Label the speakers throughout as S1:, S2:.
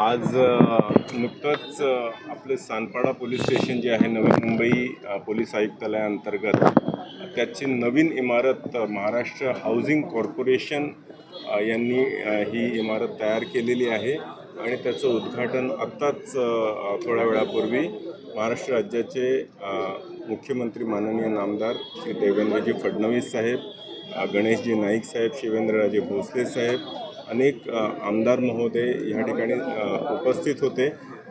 S1: आज नुकतंच आपले सानपाडा पोलीस स्टेशन जे आहे नवी मुंबई पोलीस आयुक्तालयाअंतर्गत त्याची नवीन इमारत महाराष्ट्र हाऊसिंग कॉर्पोरेशन यांनी ही इमारत तयार केलेली आहे. आणि त्याचं उद्घाटन आत्ताच थोड्या वेळापूर्वी महाराष्ट्र राज्याचे मुख्यमंत्री माननीय नामदार श्री देवेंद्रजी फडणवीस साहेब गणेशजी नाईक साहेब शिवेंद्रराजे भोसले साहेब अनेक आमदार महोदय ह्या ठिकाणी उपस्थित होते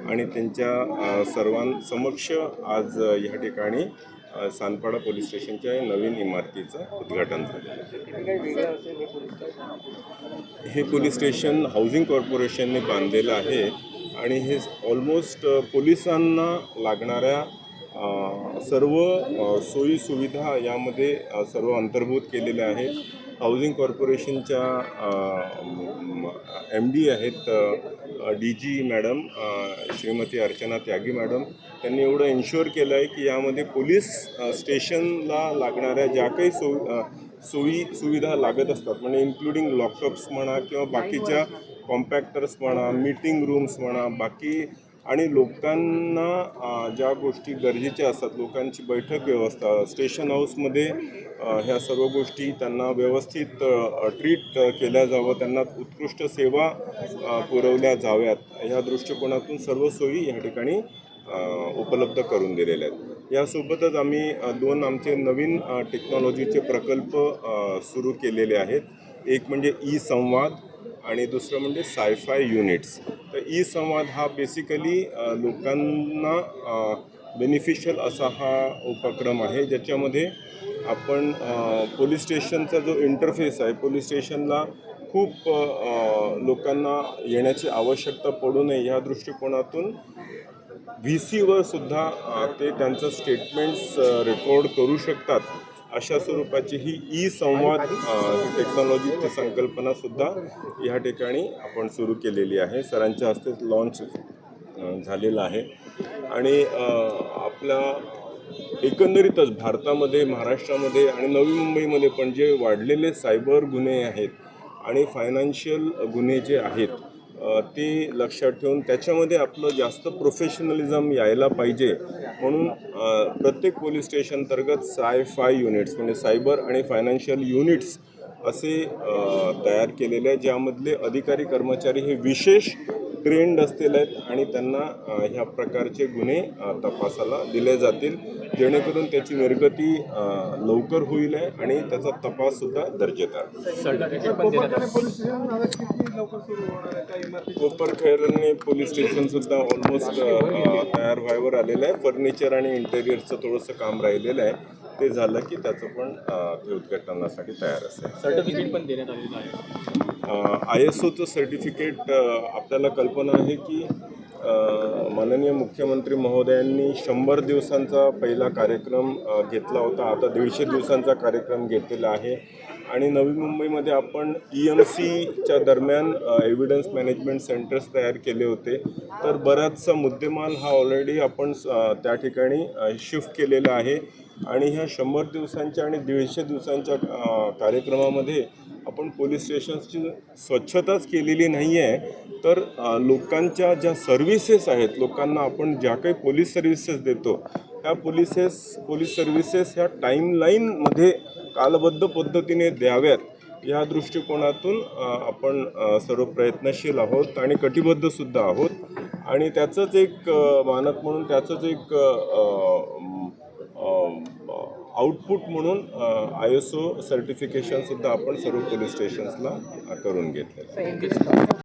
S1: आणि त्यांच्या सर्वांसमक्ष आज ह्या ठिकाणी सानपाडा पोलीस स्टेशनच्या नवीन इमारतीचं उद्घाटन झालं. हे पोलीस स्टेशन हाऊसिंग कॉर्पोरेशनने बांधलेलं आहे आणि हे ऑलमोस्ट पोलिसांना लागणाऱ्या सर्व सोयीसुविधा यामध्ये सर्व अंतर्भूत केलेल्या आहेत. हाऊसिंग कॉर्पोरेशनच्या एम डी आहेत D G madam Shrimati Archana Tyagi madam त्यांनी एवढं इन्शुअर केलं आहे की यामध्ये पोलीस स्टेशनला लागणाऱ्या ज्या काही सो सोयी सुविधा लागत असतात म्हणजे इन्क्लुडिंग लॉकअप्स म्हणा किंवा बाकीच्या कॉम्पॅक्टर्स म्हणा मीटिंग रूम्स म्हणा बाकी आणि लोकांना ज्या गोष्टी गरजेच्या असतात लोकांची बैठक व्यवस्था स्टेशन हाऊसमध्ये ह्या सर्व गोष्टी त्यांना व्यवस्थित ट्रीट केल्या जावं त्यांना उत्कृष्ट सेवा पुरवल्या जाव्यात ह्या दृष्टिकोनातून सर्व सोयी या ठिकाणी उपलब्ध करून दिलेल्या आहेत. यासोबतच आम्ही दोन आमचे नवीन टेक्नॉलॉजीचे प्रकल्प सुरू केलेले आहेत. एक म्हणजे ई संवाद आणि दुसरं म्हणजे सायफाय युनिट्स तर ई संवाद हा बेसिकली लोकांना बेनिफिशियल असा हा उपक्रम आहे ज्याच्यामध्ये आपण पोलीस स्टेशनचा जो इंटरफेस आहे पोलीस स्टेशनला खूप लोकांना येण्याची आवश्यकता पडू नये ह्या दृष्टिकोनातून व्ही सीवर सुद्धा ते त्यांचं स्टेटमेंट्स रेकॉर्ड करू शकतात. अशा स्वरूपाची ही ई संवाद ही टेक्नॉलॉजीची संकल्पना सुद्धा या ठिकाणी आपण सुरू केलेली आहे. सरांच्या हस्ते लॉन्च झालेलं आहे. आणि आपला आपल्या एकंदरीतच भारतामध्ये महाराष्ट्रामध्ये आणि नवी मुंबईमध्ये पण जे वाढलेले सायबर गुन्हे आहेत आणि फायनान्शियल गुन्हे जे आहेत ते लक्षात ठेवून त्याच्यामध्ये आपलं जास्त प्रोफेशनलिझम यायला पाहिजे. म्हणून प्रत्येक पोलीस स्टेशन अंतर्गत साय फाय युनिट्स म्हणजे सायबर आणि फायनान्शियल युनिट्स असे तयार केलेले आहे ज्यामधले अधिकारी कर्मचारी हे विशेष ट्रेंड असतील आहेत आणि त्यांना ह्या प्रकारचे गुन्हे तपासाला दिले जातील. जेणेकरून त्याची निर्गती लवकर होईल आहे आणि त्याचा तपाससुद्धा दर्जेदार
S2: सर्टिफिकेट
S1: कोपरखैरणे पोलीस स्टेशन सुद्धा ऑलमोस्ट तयार व्हायवर आलेलं आहे. फर्निचर आणि इंटेरियरचं थोडंसं काम राहिलेलं आहे. ते झालं की त्याचं पण ते उद्घाटनासाठी तयार असेल.
S2: सर्टिफिकेट पण देण्यात आलेलं आहे.
S1: आय एस ओचं सर्टिफिकेट आपल्याला कल्पना आहे की माननीय मुख्यमंत्री महोदयांनी शंभर दिवसांचा पहिला कार्यक्रम घेतला होता. आता दीडशे दिवसांचा कार्यक्रम घेतलेला आहे. आणि नवी मुंबईमध्ये आपण ई एम सीच्या दरम्यान एव्हिडन्स मॅनेजमेंट सेंटर्स तयार केले होते. तर बराचसा मुद्देमाल हा ऑलरेडी आपण त्या ठिकाणी शिफ्ट केलेला आहे. आणि ह्या शंभर दिवसांच्या आणि दीडशे दिवसांच्या कार्यक्रमामध्ये आपण पोलीस स्टेशन्सची स्वच्छताच केलेली नाही आहे तर लोकांच्या ज्या सर्व्हिसेस आहेत लोकांना आपण ज्या काही पोलीस सर्व्हिसेस देतो त्या पोलिसेस पोलीस सर्व्हिसेस ह्या टाईमलाईनमध्ये कालबद्ध पद्धतीने द्याव्यात या दृष्टिकोनातून आपण सर्व प्रयत्नशील आहोत आणि कटिबद्धसुद्धा आहोत. आणि त्याचंच एक मानक म्हणून त्याचंच एक आउटपुट म्हणून आय एस ओ सर्टिफिकेशनसुद्धा आपण सर्व पोलीस स्टेशन्सला करून घेतलेलं आहे.